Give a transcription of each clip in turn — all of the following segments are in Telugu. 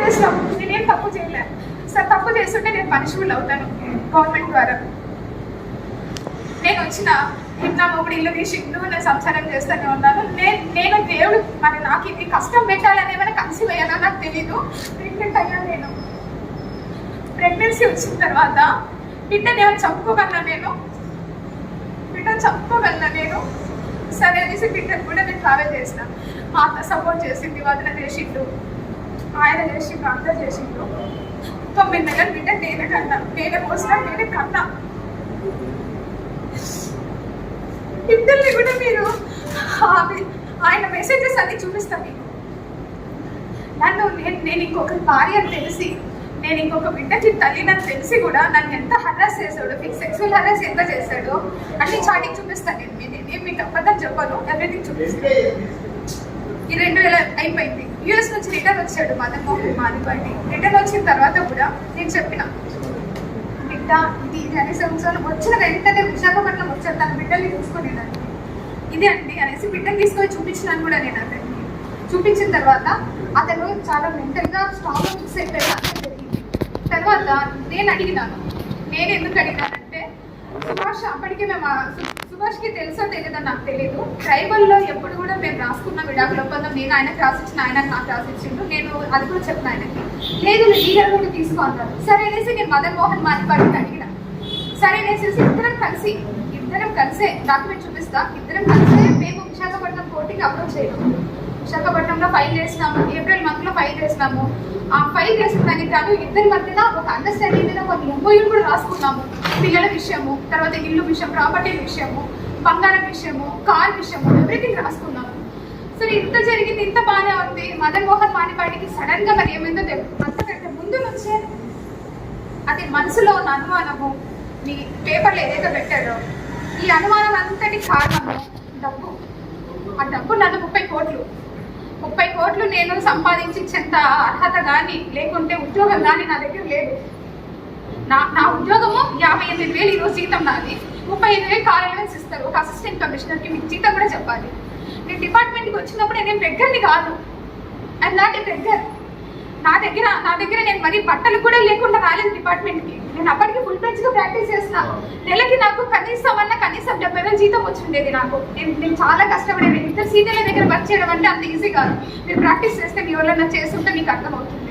చేసినాం. నేనేం తప్పు చేయలే. సార్ తప్పు చేస్తుంటే నేను పనిష్మెంట్ అవుతాను గవర్నమెంట్ ద్వారా. నేను వచ్చిన నా మొగుడు ఇల్లు తీసి నేను సంసారం చేస్తూనే ఉన్నాను. నేను నేను దేవుడు మరి నాకు ఇది కష్టం పెట్టాలని ఏమైనా కన్సీవ్ అయ్యానో? నాకు తెలీదు. ప్రెగ్నెంట్ అయ్యాను నేను? ప్రెగ్నెన్సీ వచ్చిన తర్వాత బిడ్డని ఏమైనా చంపుకోగలనా నేను? బిడ్డ చంపుకోగలనా నేను? సరే అనేసి బిడ్డను కూడా నేను ట్రావెల్ చేసిన. మా అత్త సపోర్ట్ చేసింది వదిన చేసిండు ఆయన చేసిండు అందరు చేసిండు. తొమ్మిది నెలలు బిడ్డ నేనే కన్నా నేనే పోసిన నేనే కన్నా. ఇద్దరిని కూడా మీరు ఆయన మెసేజెస్ అన్ని చూపిస్తాను మీకు. నన్ను నేను నేను ఇంకొకరి భార్య అని తెలిసి నేను ఇంకొక బిడ్డకి నాకు తెలిసి కూడా నన్ను ఎంత హరాస్ చేశాడు మీకు సెక్సువల్ హరాస్ ఎంత చేశాడో అన్ని చాటింగ్ చూపిస్తాను నేను. మీ- నేను మీకు అబద్ధం చెప్పను ఎవ్రీథింగ్ చూపిస్తాను ఈ రెండు వేల అయిపోయింది? యూఎస్ నుంచి రిటర్న్ వచ్చాడు మదన్ మాదిపాటి రిటర్న్ వచ్చిన తర్వాత కూడా నేను చెప్పిన బిడ్డ ఇది ఇది అనేసి ఉంచాను వచ్చిన వెంటనే విశాఖపట్నం వచ్చాడు తన బిడ్డల్ని చూసుకునేదాన్ని ఇది అండి అనేసి బిడ్డని తీసుకొని చూపించినాను కూడా నేను అతనికి చూపించిన తర్వాత అతను చాలా మెంటల్గా స్ట్రాంగ్గా ఫిక్స్ అయిపోయాడు. తర్వాత నేను అడిగినాను. నేను ఎందుకు అడిగినానంటే సుభాష్ అప్పటికే మేము సుభాష్కి తెలుసో తెలియదో నాకు తెలియదు ట్రైబల్లో ఎప్పుడు కూడా మేము రాసుకున్న విడాకుల ఒప్పందం నేను ఆయనకు రాసిచ్చిన ఆయన నాకు రాసిచ్చిండు. నేను అది కూడా చెప్పిన ఆయనకి. లేదు లీగల్ కూడా తీసుకో అన్నారు. సరే అనేసి నేను మదన్ మోహన్ మానిపాటిని అడిగిన. సరే అనేసి ఇద్దరం కలిసి ఇద్దరం కలిసే డాక్యుమెంట్ చూపిస్తా. ఇద్దరం కలిసే మేము విశాఖపట్నం కోర్టుకి అప్రోచ్ చేయడం విశాఖపట్నంలో ఫైల్ చేసినాము ఏప్రిల్ మంత్లో ఫైల్ చేసినాము ఆ ఫైల్ చేసిన దానికి కాదు ఇద్దరి మధ్యన ఒక అండర్స్టాండింగ్ మీద కొన్ని ఎంఓయూలు కూడా రాసుకున్నాము. పిల్లల విషయము తర్వాత ఇల్లు విషయం ప్రాపర్టీ విషయము బంగారం విషయము కార్ విషయము ఎవ్రీథింగ్ రాసుకున్నాము. సరే ఇంత జరిగింది ఇంత బాగానే ఉంది. మదన్ మోహన్ మానిపాటికి సడన్గా మరి ఏమైందో తెలియదు అంతకంటే ముందు నుంచే అది మనసులో ఉన్న అనుమానము మీ పేపర్లో ఏదైతే పెట్టాడో ఈ అనుమానం అంతటి కారణము డబ్బు. ఆ డబ్బు నన్ను ముప్పై కోట్లు. ముప్పై కోట్లు నేను సంపాదించేంత అర్హత కానీ లేకుంటే ఉద్యోగం కానీ నా దగ్గర లేదు. నా నా ఉద్యోగము యాభై ఎనిమిది వేలు ఈరోజు జీతం నాది. ముప్పై ఐదు వేలు కార్యాలయం ఇస్తారు. ఒక అసిస్టెంట్ కమిషనర్కి మీకు జీతం కూడా చెప్పాలి. నేను డిపార్ట్మెంట్కి వచ్చినప్పుడు నేను బెగ్గర్ని కాదు. ఐ నాట్ ఏ బెగ్గర్ నా దగ్గర నా దగ్గర నేను మరి బట్టలు కూడా లేకుండా రాలేదు డిపార్ట్మెంట్కి. నేను అప్పటికి ఫుల్గా ప్రాక్టీస్ చేసిన నెలకి నాకు కనీసం అన్న కనీసం డెబ్బై వేలు జీతం వచ్చిండేది నాకు. నేను నేను చాలా కష్టపడేది. ఇద్దరు సీనియర్ల దగ్గర వర్క్ చేయడం అంటే అంత ఈజీ కాదు. మీరు ప్రాక్టీస్ చేస్తే మీ ఎవరైనా చేస్తుంటే మీకు అర్థమవుతుంది.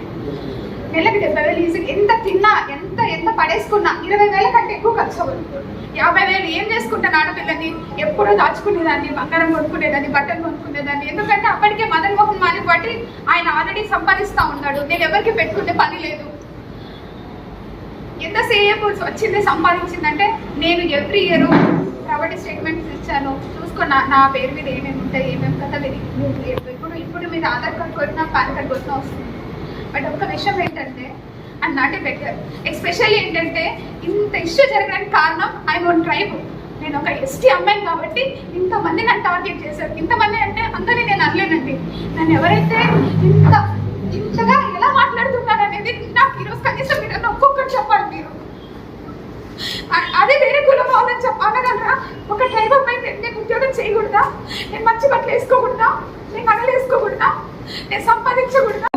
నెలకి డెబ్బై వేలు ఈజీ ఎంత తిన్నా ఎంత ఎంత పడేసుకున్నా ఇరవై వేల కంటే ఎక్కువ ఖర్చు అవ్వదు. యాభై వేలు ఏం చేసుకుంటాను ఆడపిల్లని? ఎప్పుడో దాచుకునేదాన్ని బంగారం కొనుక్కునేదాన్ని బట్టలు కొనుక్కునేదాన్ని. ఎందుకంటే అప్పటికే మదన్ మోహన్ మాని బట్టి ఆయన ఆల్రెడీ సంపాదించి అన్నాడు. నేను ఎవరికి పెట్టుకునే పని లేదు. ఎంతసేపు వచ్చింది సంపాదించిందంటే నేను ఎవ్రీ ఇయర్ ప్రాపర్టీ స్టేట్మెంట్స్ ఇచ్చాను. చూసుకో నా నా పేరు మీద ఏమేమి ఉంటాయి ఏమేమి కథ ఇప్పుడు ఇప్పుడు మీరు ఆధార్ కార్డ్ కొట్టినా పాన్ కార్డ్ కొట్టినా వస్తుంది. బట్ ఒక విషయం ఏంటంటే and not a better especially ఏంటంటే ఇంత ఇష్యూ జరగడానికి కారణం ఐ వన్ ట్రైబ్ నేను ఒక ఎస్టీ అమ్మాయిని కాబట్టి ఇంతమంది నన్ను టార్గెట్ చేశారు ఇంతమంది అంటే అందరినీ నేను అనలేనండి. నన్ను ఎవరైతే ఇంత ఇంతగా ఎలా మాట్లాడుతున్నారు అనేది నాకు ఈరోజు కనీసం మీరు నన్ను ఒక్కొక్కటి చెప్పాలి మీరు అ- అదే వేరే కులం వాళ్ళని చెప్పగలరా ఒక ట్రైబ్ అమ్మాయి నేను నేను ఉద్యోగం చేయకూడదా? నేను మంచి బట్టలు వేసుకోకూడదా? నేను నగలు వేసుకోకూడదా? నేను సంపాదించకూడదా?